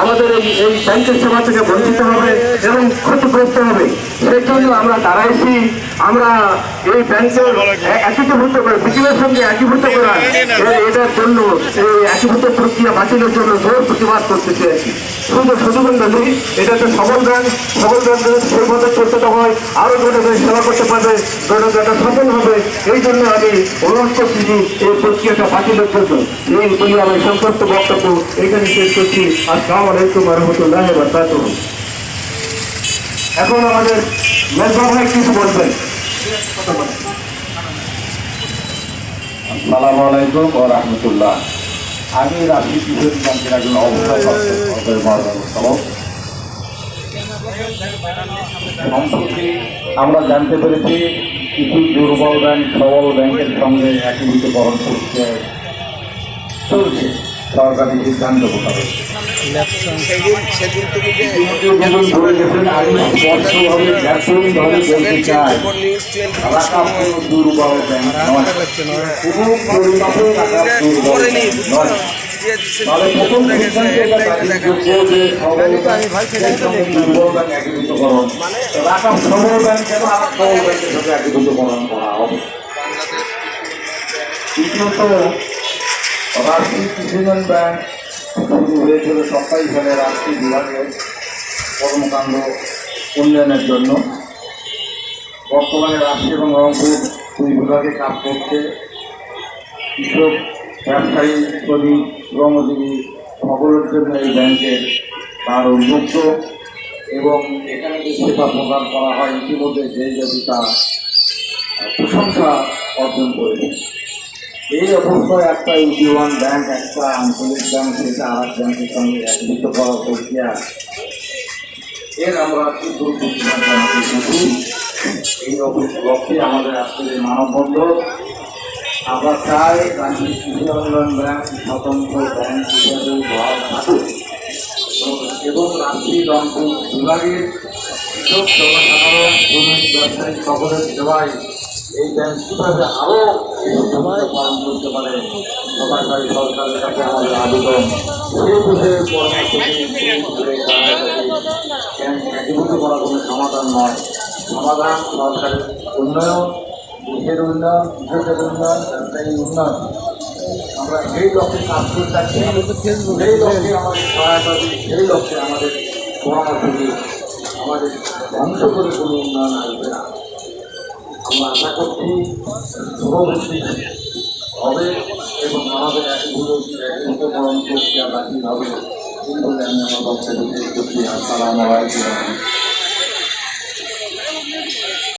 আমাদের এই ব্যাংকের সেবা থেকে বঞ্চিত হবে এবং ক্ষতিগ্রস্ত হবে। সেই জন্য আমরা দাঁড়াইছি আমরা এই ব্যাংকের একীভূত করে বিকেলের সঙ্গে একীভূত করা এটার জন্য এই একীভূত প্রক্রিয়া বাতিলের জন্য জোর প্রতিবাদ করতেছি আর কি। শুধু শুধু নদী এটা তো সবল ব্যাংক সবল ব্যাংক সেই মতো চলতে হয় আরও জনগণের সেবা করতে পারবে জনগণটা সফল হবে। এই জন্য আমি অনুরোধ করছি যে এই প্রক্রিয়াটা বাতিলের জন্য। এই বলে আমার সংক্ষিপ্ত বক্তব্য এখানে শেষ করছি। আসসালামু আলাইকুম রহমতুল্লাহ বারকাতুহ। এখন আমাদের মেজবা ভাই কিছু বলবেন? আসসালামু আলাইকুম ও রহমতুল্লাহ। আমি রাশি কিশোর ব্যাংকের একজন সম্প্রতি আমরা জানতে পেরেছি, কিছু দুর্বল ব্যাংক, সবল ব্যাংকের সঙ্গে একীভূতকরণ করতে চলছে। সরকারি সিদ্ধান্ত মোতাবেক দ্বিতীয়ত রাষ্ট্রীয় কৃষিজন ব্যাংক শুরু হয়েছিল সরকারি সালে রাষ্ট্রীয় বিভাগের কর্মকাণ্ড উন্নয়নের জন্য। বর্তমানে রাষ্ট্রীয় এবং রংপুর দুই বিভাগে কাজ করছে। কৃষক, ব্যবসায়ী, শ্রমিক, শ্রমজীবী সকলের জন্য এই ব্যাংকের তার উন্মুক্ত এবং এখানে যে সেবা প্রদান করা হয়, ইতিমধ্যে যে যদি তা প্রশংসা অর্জন করেছে। এই অবস্থায় একটা উদীয়মান ব্যাংক, একটা আঞ্চলিক ব্যাংক সেটা আর এক ব্যাংকের সঙ্গে একত্রিত করার প্রক্রিয়া। এর আমরা তীব্র শুধু এই লক্ষ্যে আমাদের আজকের এই মানববন্ধন। আমরা চাই রাজ্যের কৃষি ব্যাংক স্বতন্ত্র ব্যাংক হিসেবে বহাল থাকুক। এবং রাষ্ট্রীয় রংপুর বিভাগের কৃষক জনসাধারণ ব্যবসায়ী সকলের সেবায় এই ব্যাংক কীভাবে আরও ভূমিকা পালন করতে পারে সরকারি সরকারের কাছে আমাদের সমাধান নয় সমাধান সরকারের উন্নয়ন দেশের উন্নয়ন উন্নয়ন আমরা সেই লক্ষ্যে কাজ করে থাকি আমাদের সহায়তা দিই আমাদের পরামর্শ আমাদের ধ্বংস করে কোনো উন্নয়ন আসবে না আমরা আশা করছি শুভবুদ্ধি হবে এবং আমাদের একগুলো একীভূতকরণ প্রক্রিয়া বাকি হবে। এই বলে আমি আমার বক্তব্য আসসালামু আলাইকুম।